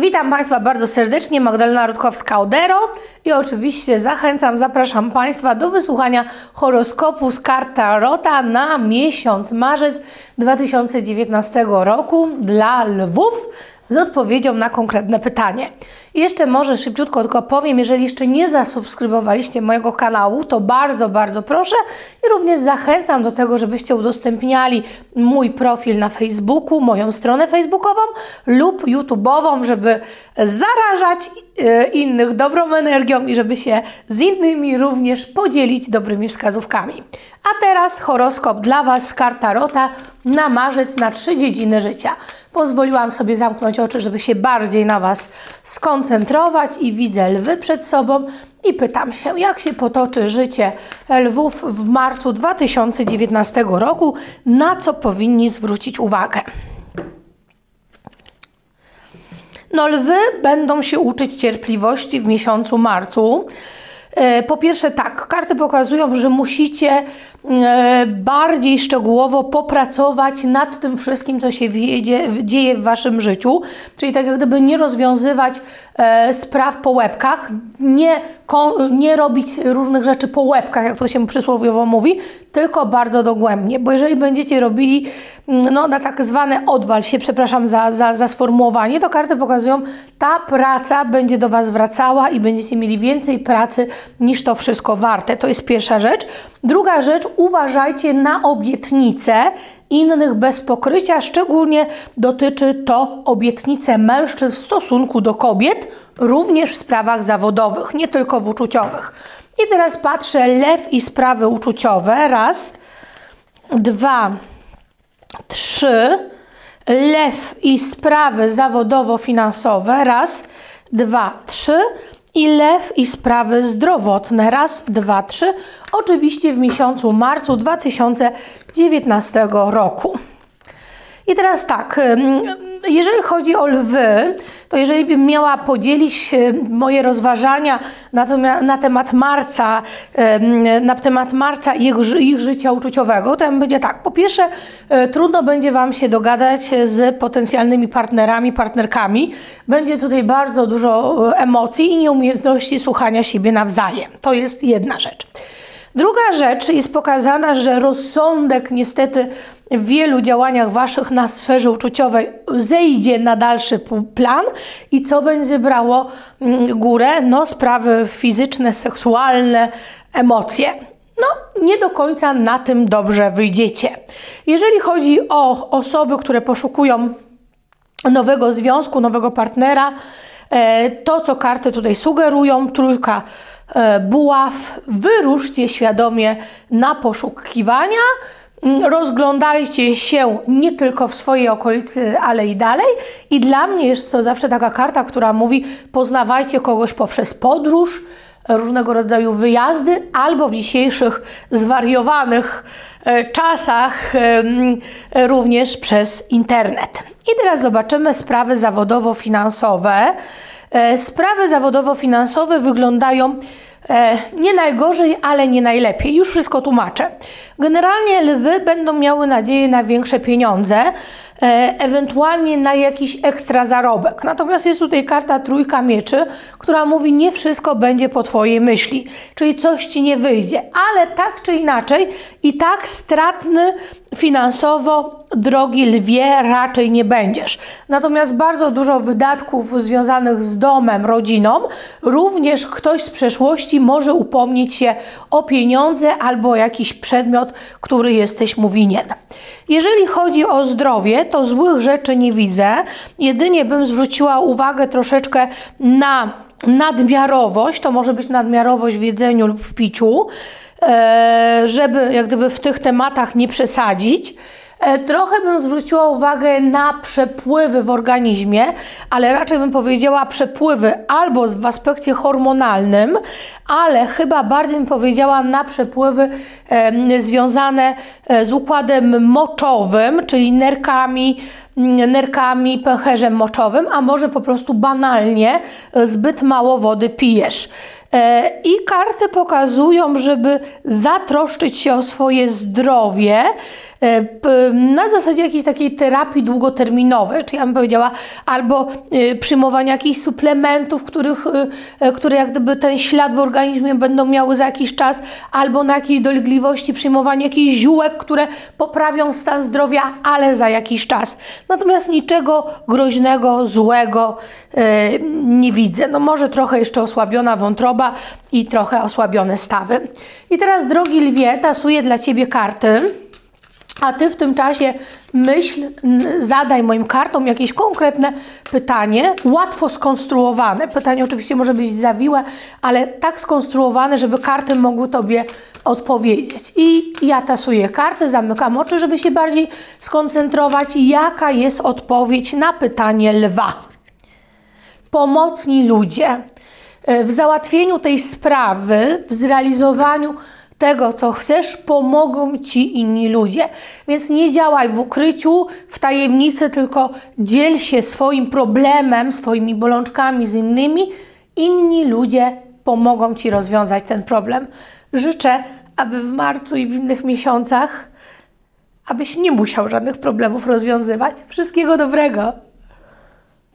Witam Państwa bardzo serdecznie, Magdalena Rutkowska-Odero i oczywiście zachęcam, zapraszam Państwa do wysłuchania horoskopu z kart Tarota na miesiąc marzec 2019 roku dla lwów z odpowiedzią na konkretne pytanie. I jeszcze może szybciutko tylko powiem, jeżeli jeszcze nie zasubskrybowaliście mojego kanału, to bardzo, bardzo proszę i również zachęcam do tego, żebyście udostępniali mój profil na Facebooku, moją stronę facebookową lub YouTube'ową, żeby zarażać e, innych dobrą energią i żeby się z innymi również podzielić dobrymi wskazówkami. A teraz horoskop dla Was z karta Rota na marzec na trzy dziedziny życia. Pozwoliłam sobie zamknąć oczy, żeby się bardziej na Was skoncentrować i widzę lwy przed sobą i pytam się, jak się potoczy życie lwów w marcu 2019 roku, na co powinni zwrócić uwagę. No, lwy będą się uczyć cierpliwości w miesiącu marcu. E, po pierwsze, tak, karty pokazują, że musicie bardziej szczegółowo popracować nad tym wszystkim, co się wiedzie, dzieje w waszym życiu, czyli tak jak gdyby nie rozwiązywać e, spraw po łebkach, nie, nie robić różnych rzeczy po łebkach, jak to się przysłowiowo mówi, tylko bardzo dogłębnie, bo jeżeli będziecie robili mm, no, na tak zwane odwal się, przepraszam za, za, za sformułowanie, to karty pokazują, ta praca będzie do Was wracała i będziecie mieli więcej pracy niż to wszystko warte. To jest pierwsza rzecz. Druga rzecz, uważajcie na obietnice innych bez pokrycia, szczególnie dotyczy to obietnice mężczyzn w stosunku do kobiet, również w sprawach zawodowych, nie tylko w uczuciowych. I teraz patrzę lew i sprawy uczuciowe. Raz, dwa, trzy. Lew i sprawy zawodowo-finansowe. Raz, dwa, trzy i lew i sprawy zdrowotne. Raz, dwa, trzy. Oczywiście w miesiącu marcu 2019 roku. I teraz tak, jeżeli chodzi o lwy, to jeżeli bym miała podzielić moje rozważania na, na temat marca, na temat marca i ich, życia uczuciowego, to będzie tak. Po pierwsze, e, trudno będzie Wam się dogadać z potencjalnymi partnerami, partnerkami. Będzie tutaj bardzo dużo e, emocji i nieumiejętności słuchania siebie nawzajem. To jest jedna rzecz. Druga rzecz jest pokazana, że rozsądek niestety w wielu działaniach waszych na sferze uczuciowej zejdzie na dalszy plan i co będzie brało mm, górę? No, sprawy fizyczne, seksualne, emocje. No, nie do końca na tym dobrze wyjdziecie. Jeżeli chodzi o osoby, które poszukują nowego związku, nowego partnera, e, to co karty tutaj sugerują, trójka buław, wyruszcie świadomie na poszukiwania, mm, rozglądajcie się nie tylko w swojej okolicy, ale i dalej. I dla mnie jest to zawsze taka karta, która mówi: poznawajcie kogoś poprzez podróż, różnego rodzaju wyjazdy, albo w dzisiejszych zwariowanych e, czasach również przez internet. I teraz zobaczymy sprawy zawodowo-finansowe. E, sprawy zawodowo-finansowe wyglądają e, nie najgorzej, ale nie najlepiej. Już wszystko tłumaczę. Generalnie lwy będą miały nadzieję na większe pieniądze, e, ewentualnie na jakiś ekstra zarobek. Natomiast jest tutaj karta trójka mieczy, która mówi nie wszystko będzie po Twojej myśli, czyli coś Ci nie wyjdzie, ale tak czy inaczej i tak stratny finansowo drogi lwie raczej nie będziesz. Natomiast bardzo dużo wydatków związanych z domem, rodziną, również ktoś z przeszłości może upomnieć się o pieniądze albo jakiś przedmiot, który jesteś mu winien. Jeżeli chodzi o zdrowie, to złych rzeczy nie widzę. Jedynie bym zwróciła uwagę troszeczkę na nadmiarowość, to może być nadmiarowość w jedzeniu lub w piciu, żeby jak gdyby w tych tematach nie przesadzić. E, trochę bym zwróciła uwagę na przepływy w organizmie, ale raczej bym powiedziała przepływy albo w aspekcie hormonalnym, ale chyba bardziej bym powiedziała na przepływy e, związane z układem moczowym, czyli nerkami, nerkami, pęcherzem moczowym, a może po prostu banalnie zbyt mało wody pijesz. E, I karty pokazują, żeby zatroszczyć się o swoje zdrowie e, na zasadzie jakiejś takiej terapii długoterminowej, czy ja bym powiedziała, albo e, przyjmowania jakichś suplementów, których, które jak gdyby ten ślad w organizmie będą miały za jakiś czas, albo na jakiejś dolegliwości przyjmowanie jakichś ziółek, które poprawią stan zdrowia, ale za jakiś czas. Natomiast niczego groźnego, złego nie widzę. No może trochę jeszcze osłabiona wątroba i trochę osłabione stawy. I teraz, drogi lwie, tasuję dla Ciebie karty. A Ty w tym czasie myśl, zadaj moim kartom jakieś konkretne pytanie, łatwo skonstruowane. Pytanie oczywiście może być zawiłe, ale tak skonstruowane, żeby karty mogły Tobie odpowiedzieć. I ja tasuję karty, zamykam oczy, żeby się bardziej skoncentrować, jaka jest odpowiedź na pytanie lwa. Pomocni ludzie e, w załatwieniu tej sprawy, w zrealizowaniu tego, co chcesz, pomogą ci inni ludzie. Więc nie działaj w ukryciu, w tajemnicy, tylko dziel się swoim problemem, swoimi bolączkami z innymi. Inni ludzie pomogą ci rozwiązać ten problem. Życzę, aby w marcu i w innych miesiącach, abyś nie musiał żadnych problemów rozwiązywać. Wszystkiego dobrego!